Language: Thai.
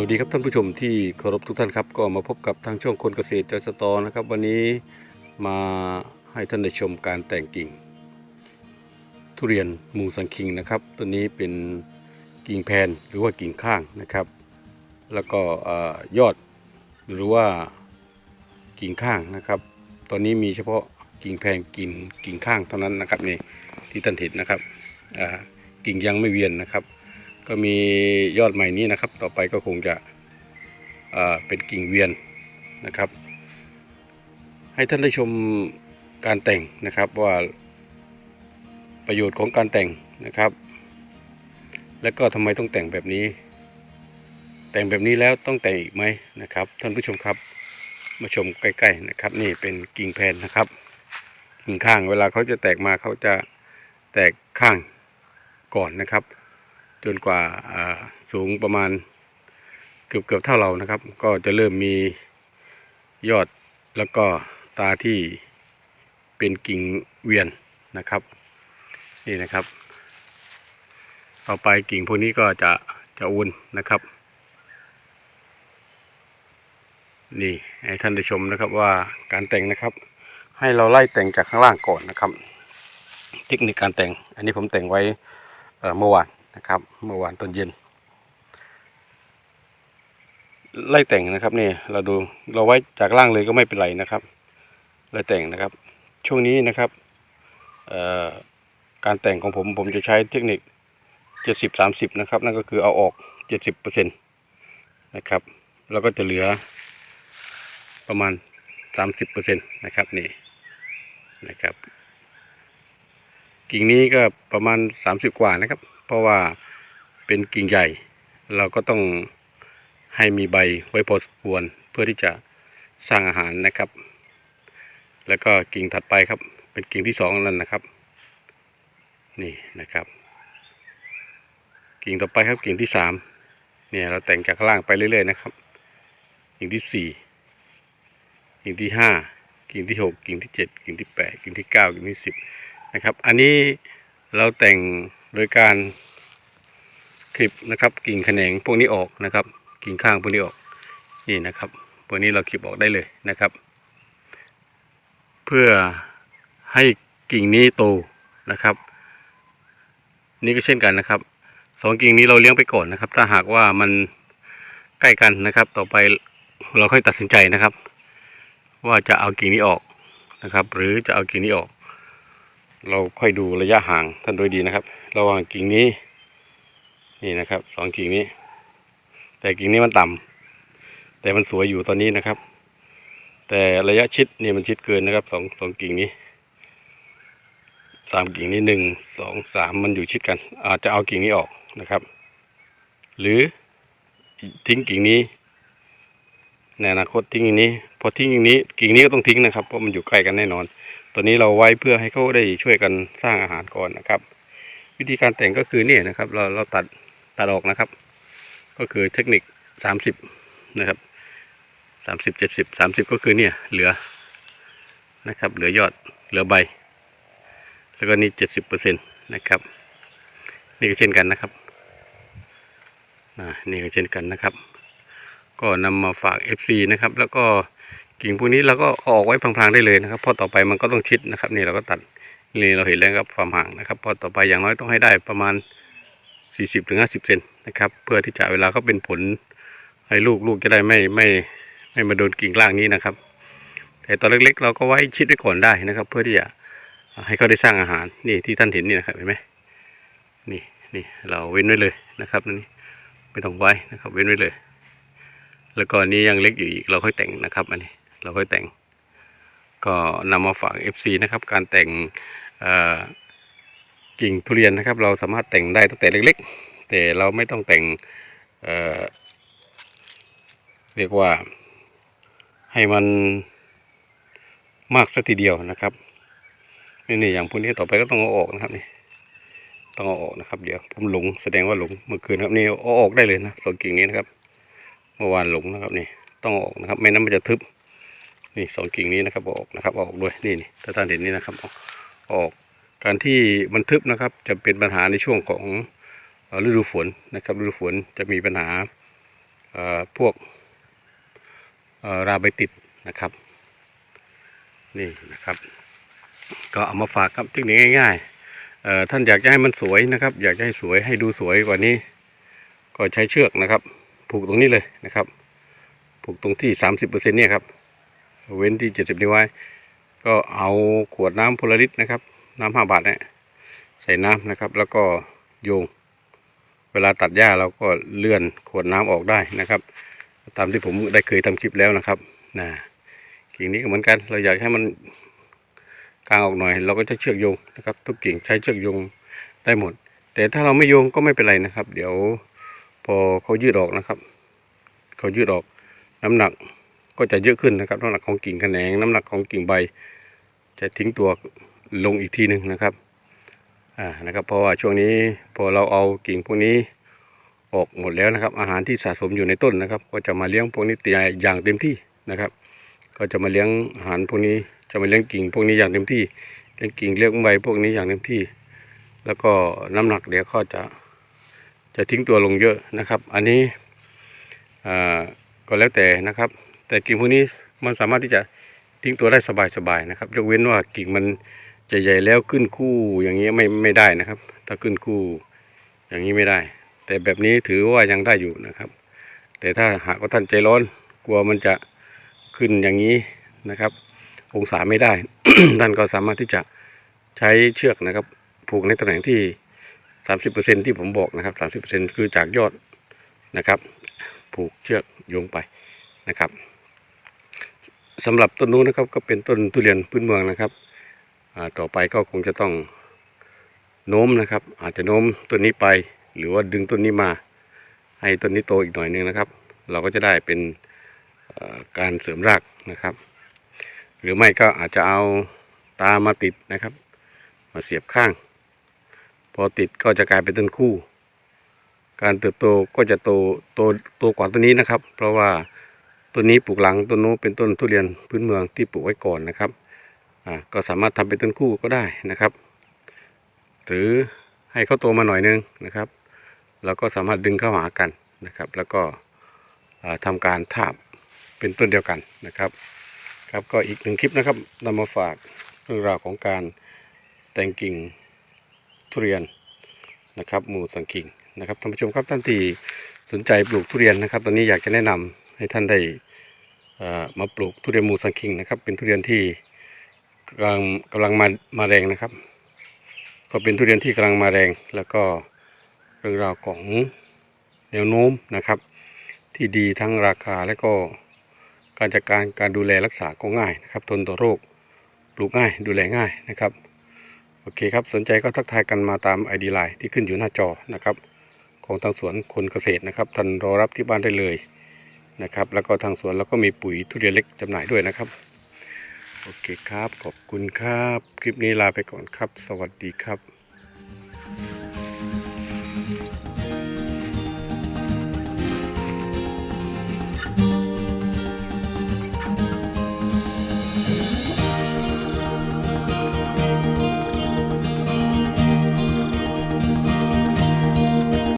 วัสดีครับท่านผู้ชมที่เคารพทุกท่านครับก็มาพบกับทางช่องคนเกษตรจสตอนะครับ วันนี้มาให้ท่านได้ชมการแต่งกิ่ง ทุเรียนมูสังคิงนะครับตัวนี้เป็นกิ่งแพนหรือว่ากิ่งข้างนะครับ แล้วก็อยอดหรือว่ากิ่งข้างนะครับ ตอนนี้มีเฉพาะกิ่งแพนกิ่งกิ่งข้างเท่านั้นนะครับนี่ที่ท่านเห็นนะครับกิ่งยังไม่เวียนนะครับ ก็มียอดใหม่นี้นะครับ ต่อไปก็คงจะเป็นกิ่งเวียนนะครับ ให้ท่านได้ชมการแต่งนะครับว่าประโยชน์ของการแต่งนะครับ และก็ทำไมต้องแต่งแบบนี้ แต่งแบบนี้แล้วต้องแต่งอีกไหมนะครับ ท่านผู้ชมครับมาชมใกล้ๆนะครับ นี่เป็นกิ่งแพนนะครับกิ่งข้างเวลาเขาจะแตกมาเขาจะแตกข้างก่อนนะครับ จนกว่าสูงประมาณเกือบเกือบเท่าเรานะครับ ก็จะเริ่มมียอดแล้วก็ตาที่เป็นกิ่งเวียนนะครับ นี่นะครับ ต่อไปกิ่งพวกนี้ก็จะจะอุ่นนะครับ นี่ให้ท่านได้ชมนะครับว่าการแต่งนะครับ ให้เราไล่แต่งจากข้างล่างก่อนนะครับ เทคนิคการแต่งอันนี้ผมแต่งไว้เเมื่อวาน นะครับ เมื่อวานตอนเย็น ไล่แต่งนะครับนี่เราดูเราไว้จากล่างเลยก็ไม่เป็นไรนะครับ ไล่แต่งนะครับ ช่วงนี้นะครับการแต่งของผมผมจะใช้เทคนิค 70 30 นะครับ นั่นก็คือเอาออก 70%นะครับ แล้วก็จะเหลือประมาณ 30%นะครับนี่นะครับ กิ่งนี้ก็ประมาณ 30 กว่านะครับ เพราะว่าเป็นกิ่งใหญ่ เราก็ต้องให้มีใบไว้พอสมควรเพื่อที่จะสร้างอาหารนะครับ แล้วก็กิ่งถัดไปครับ เป็นกิ่งที่สองนั่นนะครับ นี่นะครับ กิ่งต่อไปครับกิ่งที่สามเนี่ยเราแต่งจากล่างไปเรื่อยๆนะครับ กิ่งที่สี่กิ่งที่ห้ากิ่งที่หกกิ่งที่เจ็ดกิ่งที่แปดกิ่งที่เก้ากิ่งที่สิบนะครับ อันนี้เราแต่ง โดยการคลิปนะครับ กิ่งแขนงพวกนี้ออกนะครับ กิ่งข้างพวกนี้ออกนี่นะครับพวกนี้เราคลิปออกได้เลยนะครับ เพื่อให้กิ่งนี้โตนะครับ นี่ก็เช่นกันนะครับสองกิ่งนี้เราเลี้ยงไปก่อนนะครับ ถ้าหากว่ามันใกล้กันนะครับ ต่อไปเราค่อยตัดสินใจนะครับ ว่าจะเอากิ่งนี้ออกนะครับ หรือจะเอากิ่งนี้ออก เราค่อยดูระยะห่างท่านโดยดีนะครับ ระหว่างกิ่งนี้ นี่นะครับสองกิ่งนี้ แต่กิ่งนี้มันต่ำแต่มันสวยอยู่ตอนนี้นะครับ แต่ระยะชิดนี่มันชิดเกินนะครับสองสองกิ่งนี้สามกิ่งนี้หนึ่งสองสามมันอยู่ชิดกัน อาจจะเอากิ่งนี้ออกนะครับ หรือทิ้งกิ่งนี้ในอนาคตทิ้งกิ่งนี้ อทิ้งกิ่างนี้กิ่งนี้ก็ต้องทิ้งนะครับเพราะมันอยู่ใกล้กันแน่นอน ตัวนี้เราไว้เพื่อให้เขาได้ช่วยกันสร้างอาหารก่อนนะครับ วิธีการแต่งก็คือเนี่ยนะครับ เราเราตัดตัดออกนะครับ ก็คือเทคนิคสามสิบนะครับสามสิบเจ็ดสิบสามสิบก็คือเนี่ยเหลือนะครับ เหลือยอดเหลือใบ แล้วก็นี่เจ็ดสิบเปอร์เซ็นต์นะครับ นี่ก็เช่นกันนะครับนี่ก็เช่นกันนะครับ ก็นำมาฝาก FC นะครับ แล้วก็ กิ่งพวกนี้เราก็ออกไว้พลางๆได้เลยนะครับพราะต่อไปมันก็ต้องชิดนะครับ นี่เราก็ตัดนี่เราเห็นแล้วครับความห่างนะครับพราะต่อไปอย่างน้อยต้องให้ได้ประมาณ 40-50ถึง50เซนนะครับ เพื่อที่จะเวลาเขาเป็นผลให้ลูกลูกจะได้ไม่ไม่ไม่มาโดนกิ่งล่างนี้นะครับ แต่ตอนเล็กๆ เราก็ไว้ชิดไว้ก่อนได้นะครับ เพื่อที่จะให้เขาได้สร้างอาหารนี่ที่ท่านเห็นนี่นะครับเห็นไหมนี่นี่เราเว้นไว้เลยนะครับนี่ไม่ต้องไว้นะครับ เว้นไว้เลย แล้วก็นนี้ยังเล็กอยู่อีกเราค่อยแต่งนะครับอันนี้ เราค่อยแต่ง ก็นำมาฝาก FC นะครับ การแต่งกิ่งทุเรียนนะครับ เราสามารถแต่งได้ตั้งแต่เล็ก ๆ แต่เราไม่ต้องแต่งเเรียกว่าให้มันมากสักทีเดียวนะครับนี่นี่อย่างพวกนี้ต่อไปก็ต้องเอาออกนะครับนี่ต้องเอาออกนะครับ เดี๋ยวผมหลงแสดงว่าหลงเมื่อคืนครับนี่เอาออกได้เลยนะสองกิ่งนี้นะครับ เมื่อวานหลงนะครับนี่ต้องอออกนะครับ ไม่นั้นมันจะทึบ นี่สองกิ่งนี้นะครับออกนะครับออกด้วยนี่นี่ถ้าท่านเห็นนี่นะครับออาออก การที่มันทึบนะครับจะเป็นปัญหาในช่วงของฤดูฝนนะครับฤดูฝนจะมีปัญหาพวกราใบติดนะครับนี่นะครับ ก็เอามาฝากครับเทคนิคง่ายๆท่านอยากจะให้มันสวยนะครับ อยากจะให้สวยให้ดูสวยกว่านี้ ก็ใช้เชือกนะครับ ผูกตรงนี้เลยนะครับ ผูกตรงที่สามสิบเปอร์เซ็นเนี่ยครับ เว้นที่เจ็ดสิบนิ้วไว้ ก็เอาขวดน้ำโพลาริสนะครับ น้ำห้าบาทเนี่ยใส่น้ำนะครับ แล้วก็โยง เวลาตัดหญ้าเราก็เลื่อนขวดน้ำออกได้นะครับ ตามที่ผมได้เคยทำคลิปแล้วนะครับนะกิ่งนี้ก็เหมือนกัน เราอยากให้มันกางออกหน่อย เราก็จะเชือกโยงนะครับ ทุกกิ่งใช้เชือกโยงได้หมด แต่ถ้าเราไม่โยงก็ไม่เป็นไรนะครับ เดี๋ยวพอเขายืดออกนะครับ เขายืดออกน้ำหนัก ก็จะเยอะขึ้นนะครับน้ำหนักของกิ่งแขนงน้ำหนักของกิ่งใบ จะทิ้งตัวลงอีกทีหนึ่งนะครับอ่านะครับ เพราะว่าช่วงนี้พอเราเอากิ่งพวกนี้ออกหมดแล้วนะครับ อาหารที่สะสมอยู่ในต้นนะครับ ก็จะมาเลี้ยงพวกนี้ตีอย่างเต็มที่นะครับ ก็จะมาเลี้ยงอาหารพวกนี้จะมาเลี้ยงกิ่งพวกนี้อย่างเต็มที่เลี้ยงกิ่งเลี้ยงใบพวกนี้อย่างเต็มที่ แล้วก็น้ำหนักเดี๋ยวก็จะจะทิ้งตัวลงเยอะนะครับ อันนี้อ่าก็แล้วแต่นะครับ แต่กิ่งพวกนี้มันสามารถที่จะทิ้งตัวได้สบายๆนะครับ ยกเว้นว่ากิ่งมันจะใหญ่แล้วขึ้นคู่อย่างนี้ไม่ไม่ได้นะครับ ถ้าขึ้นคู่อย่างนี้ไม่ได้ แต่แบบนี้ถือว่ายังได้อยู่นะครับ แต่ถ้าหากว่าท่านใจร้อนกลัวมันจะขึ้นอย่างนี้นะครับ องศาไม่ได้ ท่านก็สามารถที่จะใช้เชือกนะครับ ผูกในตำแหน่งที่ 30%ที่ผมบอกนะครับ 30%คือจากยอดนะครับ ผูกเชือกโยงไปนะครับ สำหรับต้นนู้นนะครับก็เป็นต้นทุเรียนพื้นเมืองนะครับต่อไปก็คงจะต้องโน้มนะครับ อาจจะโน้มต้นนี้ไป หรือว่าดึงต้นนี้มา ให้ต้นนี้โตอีกหน่อยหนึงนะครับ เราก็จะได้เป็นการเสริมรากนะครับ หรือไม่ก็อาจจะเอาตามาติดนะครับ มาเสียบข้าง พอติดก็จะกลายเป็นต้นคู่ การเติบโตก็จะโตโตโตกว่าต้นนี้นะครับ เพราะว่า ต้นนี้ปลูกหลังต้นโน้เป็นต้นทุเรียนพื้นเมืองที่ปลูกไว้ก่อนนะครับอ่าก็สามารถทำเป็นต้นคู่ก็ได้นะครับ หรือให้เขาโตมาหน่อยนึงนะครับแล้วก็สามารถดึงเข้าหากันนะครับ แล้วก็อ่าทำการทาบเป็นต้นเดียวกันนะครับ ครับก็อีกหนึ่งคลิปนะครับนำมาฝากเรื่องราวของการแต่งกิ่งทุเรียนนะครับหมู่สังกิ่งนะครับท่านผู้ชมครับท่านที่สนใจปลูกทุเรียนนะครับ ตอนนี้อยากจะแนะนำให้ท่านได้ มาปลูกทุเรียนมูสังกิ่งนะครับ เป็นทุเรียนที่กำลังกำลังมามาแรงนะครับ ก็เป็นทุเรียนที่กำลังมาแรง แล้วก็เรื่องราวของแนวโน้มนะครับ ที่ดีทั้งราคาและก็การจัดการการดูแลรักษาก็ง่ายนะครับ ทนต่อโรคปลูกง่ายดูแลง่ายนะครับโอเคครับสนใจก็ทักทายกันมาตาม ID ไลน์ที่ขึ้นอยู่หน้าจอนะครับ ของทางสวนคนเกษตรนะครับท่านรอรับที่บ้านได้เลย นะครับ แล้วก็ทางสวนเราก็มีปุ๋ยทุเรียนเล็กจำหน่ายด้วยนะครับ โอเคครับ ขอบคุณครับ คลิปนี้ลาไปก่อนครับ สวัสดีครับ